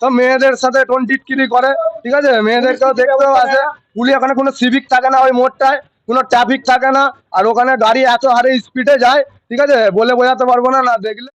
তো মেয়েদের সাথে টোনটিটকিরি করে ঠিক আছে? মেয়েদেরকেও দেখতেও আসে। পুলিশ ওখানে কোনো সিভিক থাকে না ওই মোড়টায় কোনো ট্রাফিক থাকে না। আর ওখানে গাড়ি এত হারে স্পিডে যায় ঠিক আছে? বলে বোঝাতে পারব না না দেখলে।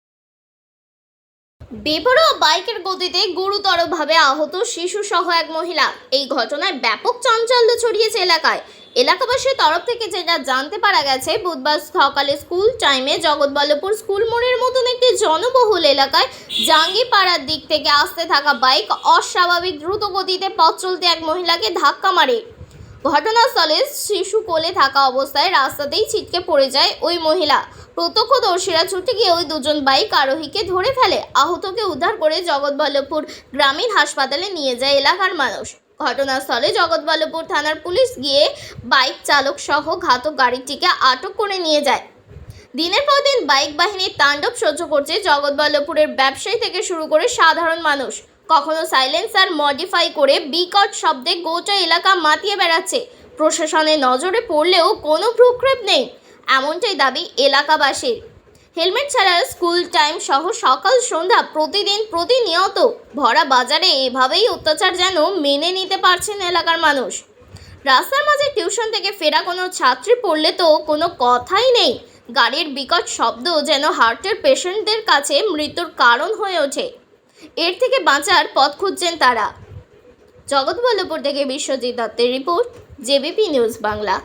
বেপরোয়া বাইকের গতিতে গুরুতরভাবে আহত শিশু সহ এক মহিলা। এই ঘটনায় ব্যাপক চাঞ্চল্য ছড়িয়েছে এলাকায়। এলাকাবাসীর তরফ থেকে যেটা জানতে পারা গেছে, বুধবার সকালে স্কুল টাইমে জগৎবল্লভপুর স্কুল মোড়ের মতন একটি জনবহুল এলাকায় জাঙ্গিপাড়ার দিক থেকে আসতে থাকা বাইক অস্বাভাবিক দ্রুত গতিতে পথ চলতে এক মহিলাকে ধাক্কা মারে। ঘটনাস্থলে শিশু কোলে থাকা অবস্থায় রাস্তাতেই ছিটকে পড়ে যায় ওই মহিলা। প্রত্যক্ষদর্শীরা ছুটে গিয়ে ওই দুজন বাইক আরোহীকে ধরে ফেলে। আহতকে উদ্ধার করে জগৎবল্লভপুর গ্রামীণ হাসপাতালে নিয়ে যায় এলাকার মানুষ। ঘটনাস্থলে জগৎবল্লভপুর থানার পুলিশ গিয়ে বাইক চালক সহ ঘাতক গাড়িটিকে আটক করে নিয়ে যায়। দিনের পর দিন বাইক বাহিনীর তাণ্ডব সহ্য করছে জগৎবল্লভপুরের ব্যবসায়ী থেকে শুরু করে সাধারণ মানুষ। কখনো সাইলেন্সার মডিফাই করে বিকট শব্দে গোটা এলাকা মাতিয়ে বেড়াচ্ছে। প্রশাসনের নজরে পড়লেও কোনো ভ্রুক্ষেপ নেই। এমনটাই দাবি এলাকাবাসীর। হেলমেট ছাড়া স্কুল টাইম সহ সকাল, সন্ধ্যা প্রতিদিন প্রতিনিয়ত ভরা বাজারে এভাবেই অত্যাচার যেন মেনে নিতে পারছেন এলাকার মানুষ। রাস্তার মাঝে টিউশন থেকে ফেরা কোনো ছাত্রী পড়লে তো কোনো কথাই নেই। গাড়ির বিকট শব্দ যেন হার্টের পেশেন্টদের কাছে মৃত্যুর কারণ হয়ে ওঠে। এর থেকে বাঁচার পথ খুঁজছেন তারা। জগৎবল্লভপুর থেকে বিশ্বজিৎ দত্তের রিপোর্ট, জেবিপি নিউজ বাংলা।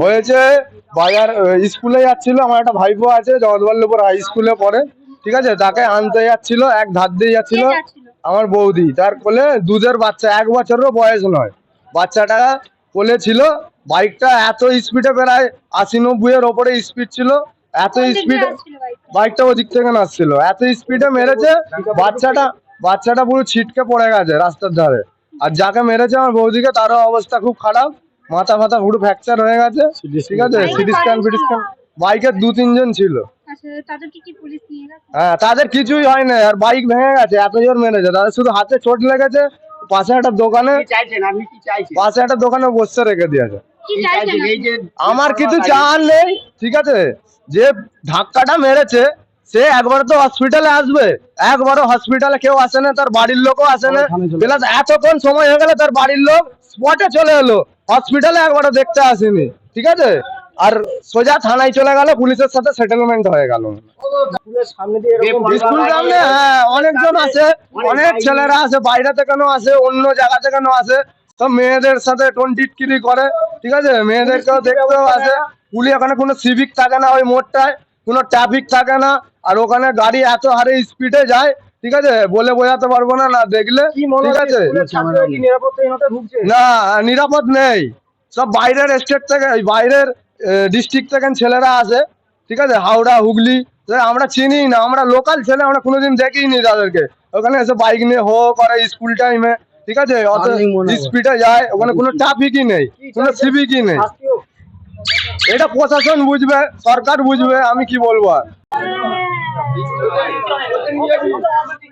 হয়েছে বাজার স্কুলে যাচ্ছিল আমার একটা ভাইপো আছে জগৎবল্লভপুর হাই স্কুলে পড়ে ঠিক আছে? তাকে আনতে যাচ্ছিল এক ধার দিয়ে যাচ্ছিল আমার বৌদি। তার কোলে দুধের বাচ্চা এক বছরেরও বয়স নয়। বাচ্চাটা কোলে ছিল বাইকটা এত স্পিডে প্রায় আশি নব্বই এর ওপরে স্পিড ছিল এত স্পিডে বাইকটা? ওদিক থেকে নাচছিল। এত স্পিডে মেরেছে বাচ্চাটা বাচ্চাটা পুরো ছিটকে পড়ে গেছে রাস্তার ধারে। আর যাকে মেরেছে আমার বৌদিকে তারও অবস্থা খুব খারাপ। মাথা ফাথা পুরো ফ্র্যাকচার হয়ে গেছে। ঠিক আছে? বাইকে সিটি স্ক্যান ফিটি স্ক্যান বাইকের দু তিনজন ছিল। আচ্ছা তাদেরকে কি পুলিশ নিয়ে গেছে? হ্যাঁ তাদের কিছুই হয় না আর বাইক ভেঙে গেছে এত জোর মেরেছে। তাদের শুধু হাতে চোট লেগেছে পাশে একটা দোকানে পাশে একটা দোকানে বসতে রেখে দিয়েছে। আমার কিছু চার নেই ঠিক আছে? যে ধাক্কাটা মেরেছে সে একবার তো হসপিটালে আসবে। একবারও হসপিটালে কেউ আসে না তার বাড়ির লোকও আসে না। প্লাস এতক্ষণ সময় হয়ে গেলে তার বাড়ির লোক স্পটে চলে এলো। হসপিটালে একবারও দেখতে আসেনি, ঠিক আছে? আর সোজা থানায় চলে গেল, পুলিশের সাথে সেটেলমেন্ট হয়ে গেল। হ্যাঁ অনেকজন আছে, অনেক ছেলেরা আছে বাইরে থেকে আসে অন্য জায়গা থেকে আসে তো মেয়েদের সাথে টোনটিটকিরি করে, ঠিক আছে? মেয়েদেরকেও দেখতেও আসে পুলিশ ওখানে কোনো সিভিক থাকে না ওই মোড়টায়, কোনো ট্রাফিক থাকে না, আর ওখানে গাড়ি এত হারে স্পিডে যায় ঠিক আছে? বলে বোঝাতে পারব না না দেখলে? ঠিক আছে? না নিরাপদ নেই। সব বাইরের স্টেট থেকে বাইরের ডিস্ট্রিক্ট থেকে ছেলেরা আসে। ঠিক আছে? হাওড়া হুগলি আমরা চিনি না। আমরা লোকাল ছেলে আমরা কোনোদিন দেখিনি তাদেরকে। ওখানে এসে বাইক নিয়ে হো করে স্কুল টাইমে ঠিক আছে? অত। স্পিডে যায়। ওখানে কোনো ট্রাফিকই নেই। কোনো সিভিকই নেই। এটা প্রশাসন বুঝবে সরকার বুঝবে আমি কি বলব আর?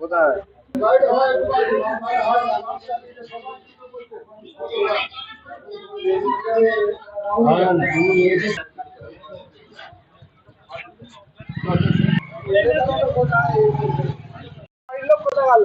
কোথায় গেল